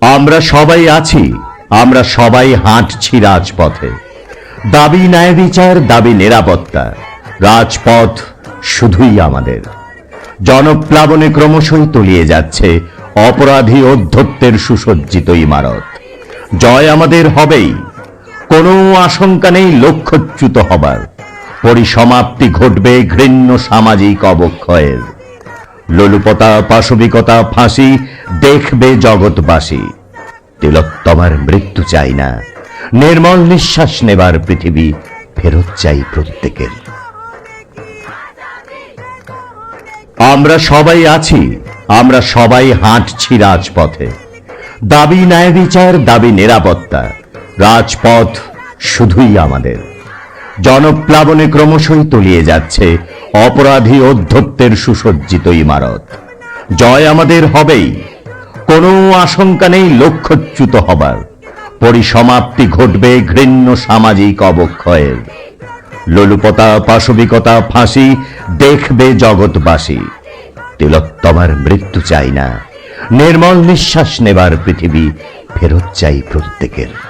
আমরা সবাই আছি, আমরা সবাই হাঁটছি রাজপথে। দাবি ন্যায় বিচার, দাবি নিরাপত্তা। রাজপথ শুধুই আমাদের। জনপ্লাবনে ক্রমশই তলিয়ে যাচ্ছে অপরাধী অধ্যত্বের সুসজ্জিত ইমারত। জয় আমাদের হবেই। কোনো আশঙ্কা নেই লক্ষ্যচ্যুত হবার। পরিসমাপ্তি ঘটবে ঘৃণ্য সামাজিক অবক্ষয়ের। লোলুপতা, পাশবিকতা, ফাঁসি, দেখবে জগৎবাসী। তিলোত্তমার মৃত্যু চাই না। নির্মল নিঃশ্বাস নেবার পৃথিবী ফেরত চাই প্রত্যেকের। আমরা সবাই আছি, আমরা সবাই হাঁটছি রাজপথে। দাবি ন্যায় বিচার দাবি নিরাপত্তা। রাজপথ শুধুই আমাদের। জনপ্লাবনে ক্রমশই তলিয়ে যাচ্ছে অপরাধী অধ্যত্বের সুসজ্জিত ইমারত। জয় আমাদের হবেই, কোনো আশঙ্কা নেই লক্ষ্যচ্যুত হবার। পরিসমাপ্তি ঘটবে ঘৃণ্য সামাজিক অবক্ষয়ের। লোলুপতা, পাশবিকতা, ফাঁসি দেখবে জগৎবাসী। তিলোত্তমার মৃত্যু চাই না, নির্মল নিঃশ্বাস নেবার পৃথিবী ফেরত চাই প্রত্যেকের।